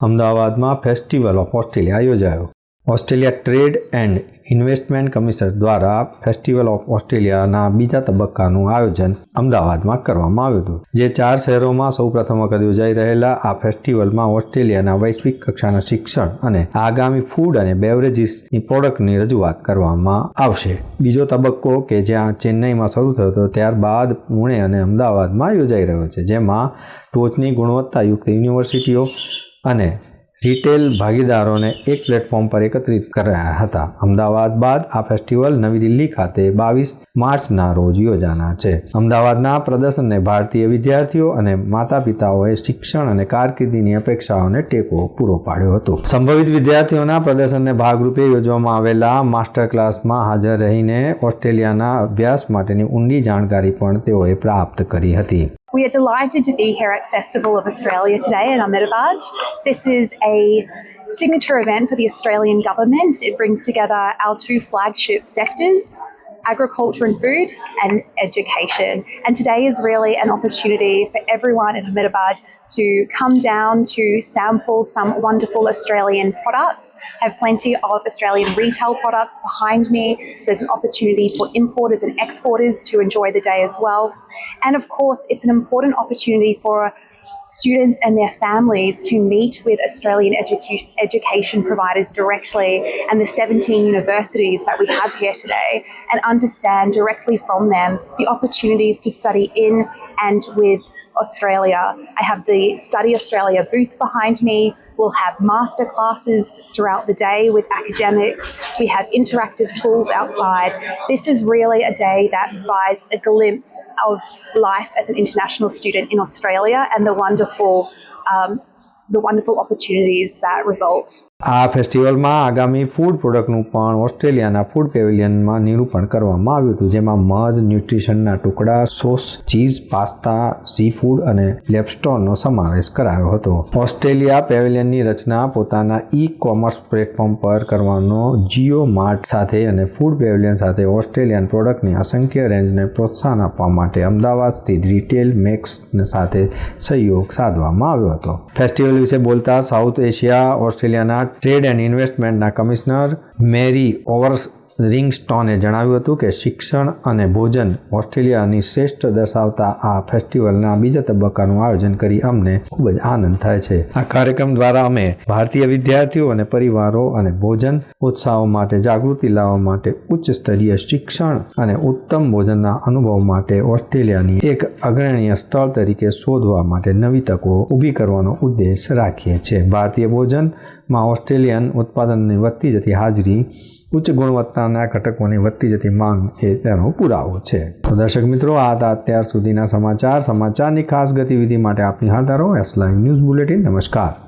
અમદાવાદમાં festival of Australia યોજાયો. Australia trade and investment commissioner દ્વારા ફેસ્ટિવલ ઓફ ઓસ્ટ્રેલિયાના બીજા તબક્કાનું આયોજન અમદાવાદમાં કરવામાં આવ્યું હતું. જે ચાર શહેરોમાં સૌપ્રથમ વખત યોજાઈ રહેલા આ ફેસ્ટિવલમાં ઓસ્ટ્રેલિયાના વૈશ્વિક કક્ષાના શિક્ષણ અને આગામી ફૂડ અને બેવરેજીસની પ્રોડક્ટની રજૂઆત કરવામાં આવશે. બીજો તબક્કો કે જ્યાં ચેન્નઈમાં શરૂ થયો હતો, ત્યારબાદ પુણે અને અમદાવાદમાં યોજાઈ રહ્યો છે, જેમાં ટોચની ગુણવત્તાયુક્ત યુનિવર્સિટીઓ અને રિટેલ ભાગીદારોને એક પ્લેટફોર્મ પર એકત્રિત કરાયા હતા. અમદાવાદ બાદ આ ફેસ્ટિવલ નવી દિલ્હી ખાતે બાવીસ માર્ચના રોજ યોજાનાર છે. અમદાવાદના પ્રદર્શનને ભારતીય વિદ્યાર્થીઓ અને માતા પિતાઓએ શિક્ષણ અને કારકિર્દીની અપેક્ષાઓને ટેકો પૂરો પાડ્યો હતો. સંભવિત વિદ્યાર્થીઓના પ્રદર્શનને ભાગરૂપે યોજવામાં આવેલા માસ્ટર ક્લાસમાં હાજર રહીને ઓસ્ટ્રેલિયાના અભ્યાસ માટેની ઊંડી જાણકારી પણ તેઓએ પ્રાપ્ત કરી હતી. We are delighted to be here at Festival of Australia today in Ahmedabad. This is a signature event for the Australian government. It brings together our two flagship sectors, agriculture and food, and education. And today is really an opportunity for everyone in Ahmedabad to come down to sample some wonderful Australian products. I have plenty of Australian retail products behind me. There's an opportunity for importers and exporters to enjoy the day as well. And of course, it's an important opportunity for students and their families to meet with Australian edu- education providers directly and the 17 universities that we have here today and understand directly from them the opportunities to study in and with Australia. I have the Study Australia booth behind me. We'll have master classes throughout the day with academics. We have interactive tools outside. This is really a day that provides a glimpse of life as an international student in Australia and the wonderful um, the wonderful opportunities that result. આ ફેસ્ટિવલમાં આગામી food પ્રોડક્ટનું પણ ઓસ્ટ્રેલિયાના food પેવેલિયનમાં નિરૂપણ કરવામાં આવ્યું હતું, જેમાં મધ, ન્યુટ્રિશનના ટુકડા, sauce, cheese, pasta C food અને લેપસ્ટોનનો સમાવેશ કરાયો હતો. ઓસ્ટ્રેલિયા પેવિલિયનની રચના પોતાના ઈ કોમર્સ પ્લેટફોર્મ પર કરવાનો જીઓ માર્ટ સાથે અને ફૂડ પેવિલિયન સાથે ઓસ્ટ્રેલિયન પ્રોડક્ટની અસંખ્ય રેન્જને પ્રોત્સાહન આપવા માટે અમદાવાદ સ્થિત રિટેલ મેક્સ સાથે સહયોગ સાધવામાં આવ્યો હતો. ફેસ્ટિવલ વિશે બોલતા સાઉથ એશિયા, ઓસ્ટ્રેલિયાના ટ્રેડ એન્ડ ઇન્વેસ્ટમેન્ટના કમિશનર મેરી ઓવર્સ રિંગસ્ટોને જણાવ્યું હતું કે શિક્ષણ અને ભોજન ઓસ્ટ્રેલિયાની શ્રેષ્ઠ દર્શાવતા આ ફેસ્ટિવલના બીજા તબક્કાનું આયોજન કરી અમને ખૂબ જ આનંદ થાય છે. આ કાર્યક્રમ દ્વારા અમે ભારતીય વિદ્યાર્થીઓ અને પરિવારો અને ભોજન ઉત્સાહો માટે, જાગૃતિ લાવવા માટે, ઉચ્ચ સ્તરીય શિક્ષણ અને ઉત્તમ ભોજનના અનુભવ માટે ઓસ્ટ્રેલિયાની એક અગ્રણીય સ્થળ તરીકે શોધવા માટે નવી તકો ઊભી કરવાનો ઉદ્દેશ રાખીએ છીએ. ભારતીય ભોજનમાં ઓસ્ટ્રેલિયન ઉત્પાદનની વધતી જતી હાજરી ઉચ્ચ ગુણવત્તાના ઘટકોની વધતી જતી માંગ એ તેનો પુરાવો છે. તો દર્શક મિત્રો, આ હતા અત્યાર સુધીના સમાચાર. સમાચારની ખાસ ગતિવિધિ માટે આપની હાર ધારો એસ લાઈવ ન્યૂઝ બુલેટિન નમસ્કાર.